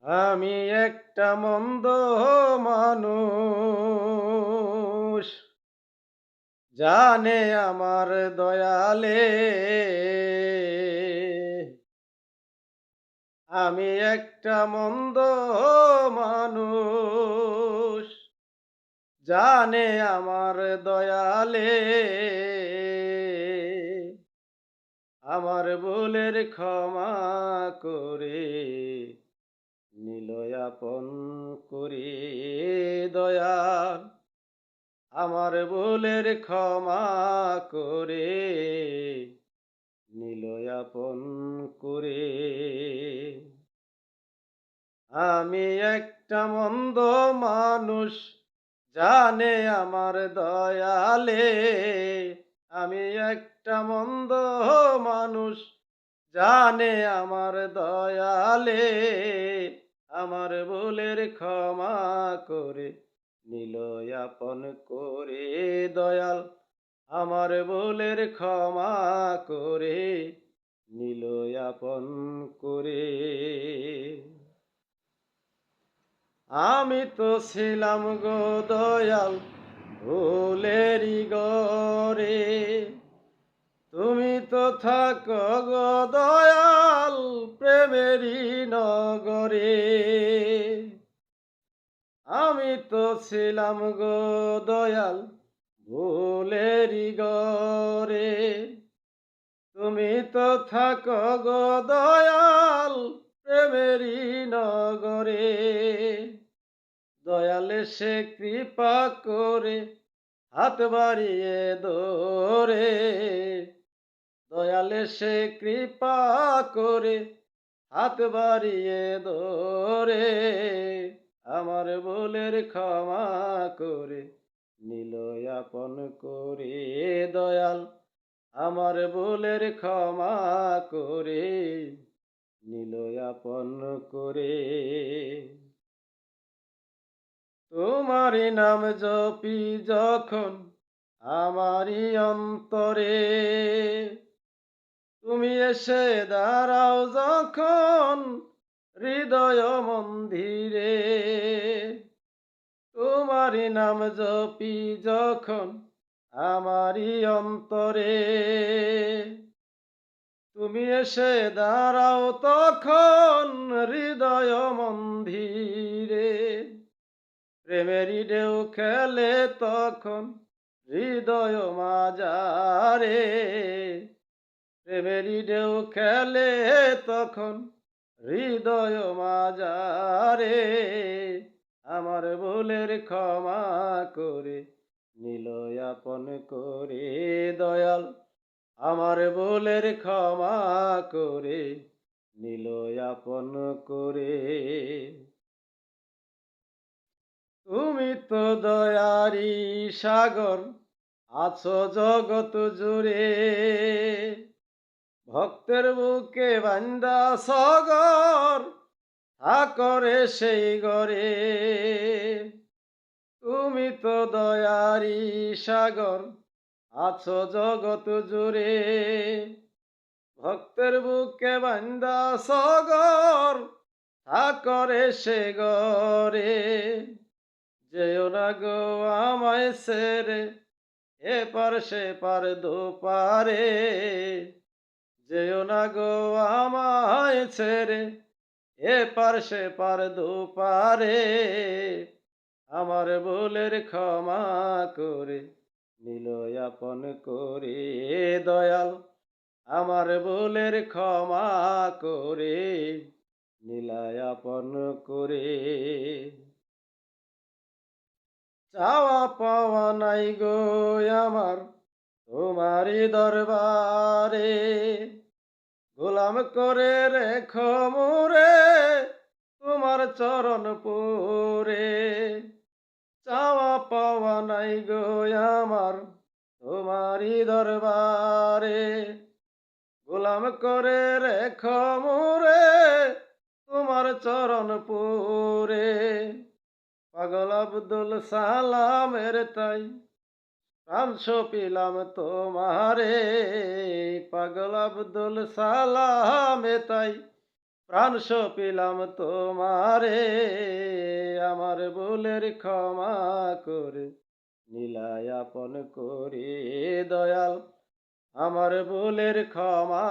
আমি একটা মন্দ মানুষ। জানে আমার দয়ালে। আমি একটা মন্দ মানুষ। জানে আমার দয়ালে। আমার ভুলের ক্ষমা করে নিলয়াপন করি, দয়াল। আমার ভুলের ক্ষমা করে, নিলয়াপন করে। আমি একটা মন্দ মানুষ, জানে আমার দয়ালে। আমি একটা মন্দ মানুষ, জানে আমার দয়ালে। আমার ভুলের ক্ষমা করে নিলয়াপন করে দয়াল। আমার ভুলের ক্ষমা করে নিলয়াপন করে। আমি তো ছিলাম গো দয়াল ভুলেরই গরে তুমি তো থাক গো দয়াল প্রেমেরই নগরে। তো ছিলাম গো দয়াল ভুলেরই গরে তুমি তো থাকো গো দয়াল প্রেমেরই নগরে। দয়ালে সে কৃপা করে হাত বাড়িয়ে দোরে দয়ালে সে কৃপা করে হাত বাড়িয়ে দোরে আমার ভুলের ক্ষমা করে নিলয়াপন করে দয়াল। আমার ভুলের ক্ষমা করে নিলয়াপন করে। তোমারই নাম জপি যখন আমারই অন্তরে। তুমি এসে দাঁড়াও যখন হৃদয় মন্দিরে। তোমারই নাম জপি যখন আমারই অন্তরে। তুমি এসে দাঁড়াও তখন হৃদয় মন্দিরে। প্রেমেরই ঢেউ খেলে তখন হৃদয় মাজারে। প্রেমেরই ঢেউ খেলে তখন হৃদয় মাজারে আমার ভুলের ক্ষমা করে নিলয়াপন করে দয়াল। আমার ভুলের ক্ষমা করে নিলয়াপন করে। তুমি তো দয়ারি সাগর, আছো জগৎ জুড়ে। ভক্তের বুকে বান্দা সগর করে সেই গরে তুমি তো দয়ারি সাগর, আছো জগৎ জুড়ে। ভক্তের বুকে বান্দা সগর করে সে গরে যেও না গো আমায় সেরে এ পার সে পার দু পারে যেও না গো আমায় ছেড়ে এ পার সে পার দু পারে আমার ভুলের ক্ষমা করে নিলয়াপন করে দয়াল। আমার ভুলের ক্ষমা করে নীলায়াপন করে। চাওয়া পাওয়া নাই গো আমার তোমারই দরবারে। গোলাম করে রেখো মোরে, তোমার চরণ পুরে। চাওয়া পাওয়া নাই গো আমার তোমারই দরবারে। গোলাম করে রেখো মোরে, তোমার চরণ পুরে। পাগল আব্দুল সালামের তাই প্রাণ সপিলাম তোমারে, পাগল আব্দুল সালামে তাই প্রাণ সপিলাম তোমারে, আমার ভুলের ক্ষমা করে নীলায়াপন করে, দয়াল। আমার ভুলের ক্ষমা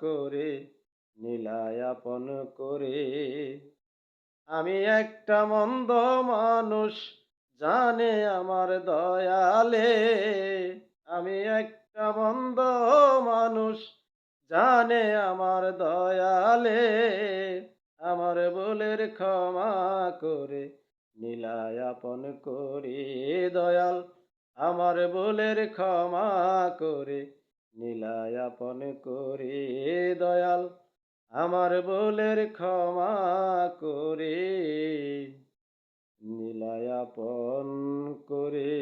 করে নীলায়াপন করে। আমি একটা মন্দ মানুষ জানে আমার দয়ালে, আমি একটা মন্দ মানুষ, জানে আমার দয়ালে, আমার ভুলের ক্ষমা করে নীলায়াপন করি, দয়াল, আমার ভুলের ক্ষমা করে নীলায়াপন করি, দয়াল, আমার ভুলের ক্ষমা করে। নীলায়াপন করে।